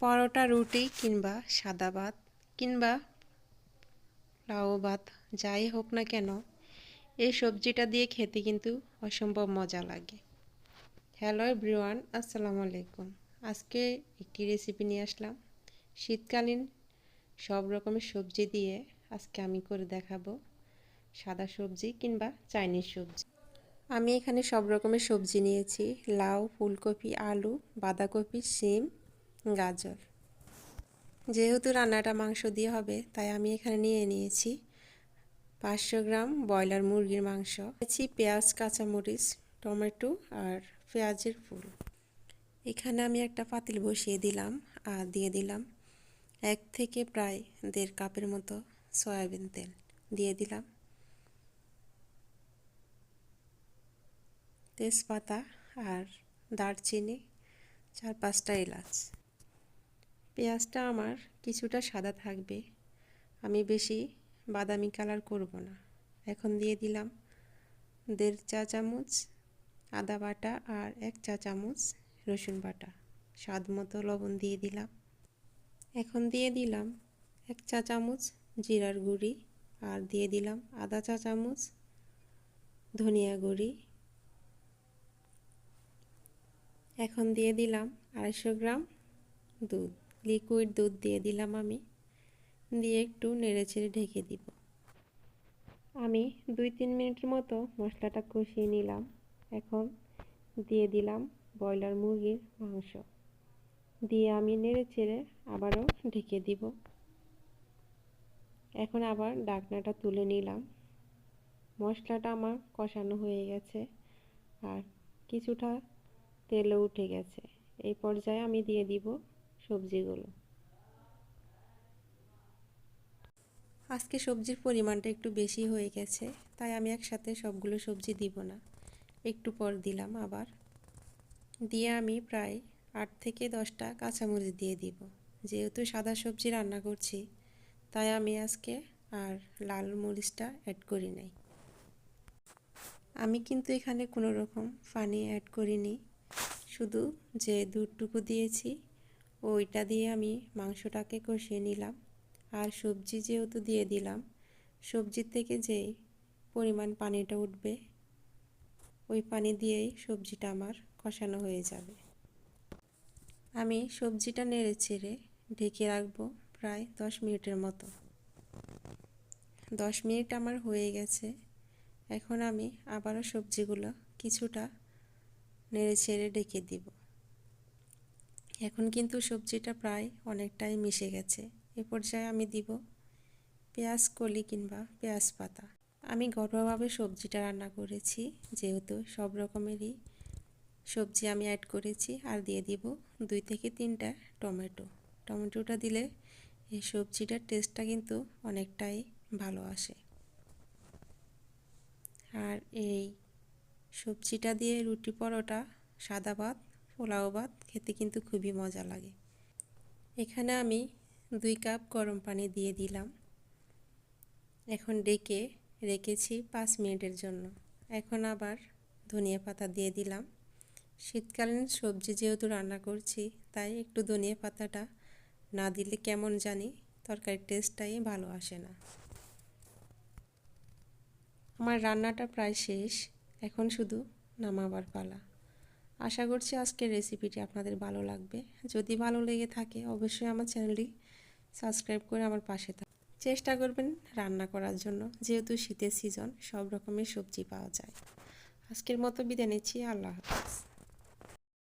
পরোটা, রুটি কিংবা সাদা ভাত কিংবা লাউ ভাত, যাই হোক না কেন, এই সবজিটা দিয়ে খেতে কিন্তু অসম্ভব মজা লাগে। হ্যালো এভরিওয়ান, আসসালামু আলাইকুম। আজকে একটি রেসিপি নিয়ে আসলাম। শীতকালীন সব রকমের সবজি দিয়ে আজকে আমি করে দেখাবো। সাদা সবজি কিংবা চাইনিজ সবজি। আমি এখানে সব রকমের সবজি নিয়েছি। লাউ, ফুলকপি, আলু, বাঁধাকপি, সিম গাজর। যেহেতু রান্নাটা মাংস দিয়ে হবে, তাই আমি এখানে নিয়ে নিয়েছি পাঁচশো গ্রাম ব্রয়লার মুরগির মাংস। নিয়েছি পেঁয়াজ, কাঁচামরিচ, টমেটো আর পেঁয়াজের ফুল। এখানে আমি একটা পাতিল বসিয়ে দিলাম আর দিয়ে দিলাম এক থেকে প্রায় দেড় কাপের মতো সয়াবিন তেল দিয়ে দিলাম। তেজপাতা আর দারচিনি, চার পাঁচটা এলাচ। পেঁয়াজটা আমার কিছুটা সাদা থাকবে। আমি বেশি বাদামি কালার করব না। এখন দিয়ে দিলাম দেড় চা চামচ আদা বাটা আর এক চা চামচ রসুন বাটা। স্বাদ মতো লবণ দিয়ে দিলাম। এখন দিয়ে দিলাম এক চা চামচ জিরার গুঁড়ি আর দিয়ে দিলাম আদা চা চামচ ধনিয়া গুঁড়ি। এখন দিয়ে দিলাম আড়াইশো গ্রাম দুধ। লিকুইড দুধ দিয়ে দিলাম আমি। দিয়ে একটু নেড়ে চেড়ে ঢেকে দিব। আমি দুই তিন মিনিটের মতো মশলাটা কষিয়ে নিলাম। এখন দিয়ে দিলাম ব্রয়লার মুরগির মাংস। দিয়ে আমি নেড়ে চেড়ে আবারও ঢেকে দিব। এখন আবার ডাকনাটা তুলে নিলাম। মশলাটা আমার কষানো হয়ে গেছে আর কিছুটা তেলও উঠে গেছে। এই পর্যায়ে আমি দিয়ে দিব সবজিগুলো। আজকে সবজির পরিমাণটা একটু বেশি হয়ে গেছে, তাই আমি একসাথে সবগুলো সবজি দিব না। একটু পর দিলাম আবার। দিয়ে আমি প্রায় আট থেকে দশটা কাঁচামরিচ দিয়ে দিব। যেহেতু সাদা সবজি রান্না করছি, তাই আমি আজকে আর লাল মরিচটা অ্যাড করি নাই। আমি কিন্তু এখানে কোনো রকম পানি অ্যাড করিনি, শুধু যে দুধটুকু দিয়েছি ওইটা দিয়ে আমি মাংসটাকে কষিয়ে নিলাম। আর সবজি যেহেতু দিয়ে দিলাম, সবজির থেকে যে পরিমাণ পানিটা উঠবে, ওই পানি দিয়েই সবজিটা আমার কষানো হয়ে যাবে। আমি সবজিটা নেড়ে ছেড়ে ঢেকে রাখব প্রায় দশ মিনিটের মতো। দশ মিনিট আমার হয়ে গেছে। এখন আমি আবারও সবজিগুলো কিছুটা নেড়ে ছেড়ে ঢেকে দিব। এখন কিন্তু সবজিটা প্রায় অনেকটাই মিশে গেছে। এ পর্যায়ে আমি দিব পেঁয়াজ কলি কিংবা পেঁয়াজ পাতা। আমি ঘরোয়াভাবে সবজিটা রান্না করেছি, যেহেতু সব রকমেরই সবজি আমি অ্যাড করেছি আর দিয়ে দিব দুই থেকে তিনটা টমেটো। টমেটোটা দিলে এই সবজিটার টেস্টটা কিন্তু অনেকটাই ভালো আসে। আর এই সবজিটা দিয়ে রুটি পরোটা, সাদা ভাত পোলাও ভাত খেতে কিন্তু খুবই মজা লাগে। এখানে আমি দুই কাপ গরম পানি দিয়ে দিলাম। এখন ডেকে রেখেছি পাঁচ মিনিটের জন্য। এখন আবার ধনিয়া পাতা দিয়ে দিলাম। শীতকালীন সবজি যেহেতু রান্না করছি, তাই একটু ধনিয়া পাতাটা না দিলে কেমন জানি তরকারির টেস্টটাই ভালো আসে না। আমার রান্নাটা প্রায় শেষ। এখন শুধু নামাবার পালা। আশা করছি আজকের রেসিপিটি আপনাদের ভালো লাগবে। যদি ভালো লেগে থাকে, অবশ্যই আমার চ্যানেলটি সাবস্ক্রাইব করে আমার পাশে থাক চেষ্টা করবেন রান্না করার জন্য, যেহেতু শীতের সিজন সব রকমের সবজি পাওয়া যায়। আজকের মতো বিদায় নিচ্ছি, আল্লাহ হাফিজ।